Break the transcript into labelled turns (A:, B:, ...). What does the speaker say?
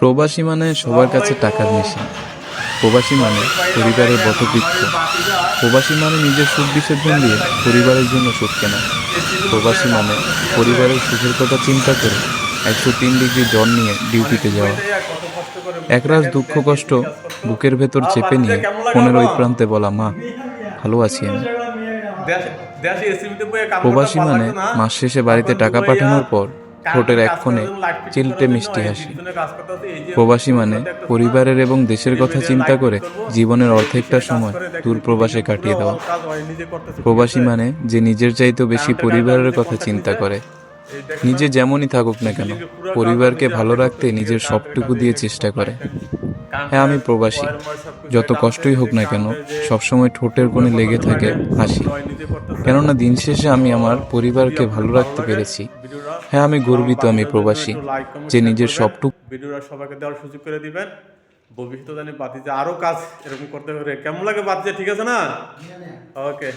A: প্রবাসী মানে সবার কাছে টাকার মেশিন প্রবাসী মানে পরিবারের বটবৃক্ষ। প্রবাসী মানে নিজের সুখ বিসর্জন দিয়ে পরিবারের জন্য সুখ কেনা। প্রবাসী মানে পরিবারের সুখের কথা চিন্তা করে একশো তিন ডিগ্রি জ্বর নিয়ে ডিউটিতে যাওয়া। একরাশ দুঃখ কষ্ট বুকের ভেতর চেপে নিয়ে ফোনের ওই প্রান্তে বলা মা ভালো আছি আমি। প্রবাসী মানে মাস শেষে বাড়িতে টাকা পাঠানোর পর ঠোঁটের এক কোণে চিলটে মিষ্টি হাসি। প্রবাসী মানে পরিবারের এবং দেশের কথা চিন্তা করে জীবনের অর্ধেকটা সময় দূর প্রবাসে কাটিয়ে দেওয়া। প্রবাসী মানে যে নিজের চাইতেও বেশি পরিবারের কথা চিন্তা করে। নিজে যেমনই থাকুক না কেন পরিবারকে ভালো রাখতে নিজের সবটুকু দিয়ে চেষ্টা করে। হ্যাঁ আমি প্রবাসী। যত কষ্টই হোক না কেন সবসময় ঠোঁটের কোণে লেগে থাকে হাসি। কেননা দিন শেষে আমি আমার পরিবারকে ভালো রাখতে পেরেছি। হ্যাঁ আমি গর্বিত আমি প্রবাসী যে নিজের সবটুকু
B: ভিডিওটা সবাইকে দেওয়ার সুযোগ করে দিবেন। ভবিষ্যতে জানি বাতিতে আরও কাজ এরকম করতে পারে কেমন লাগে বাতিতে? ঠিক আছে না? ওকে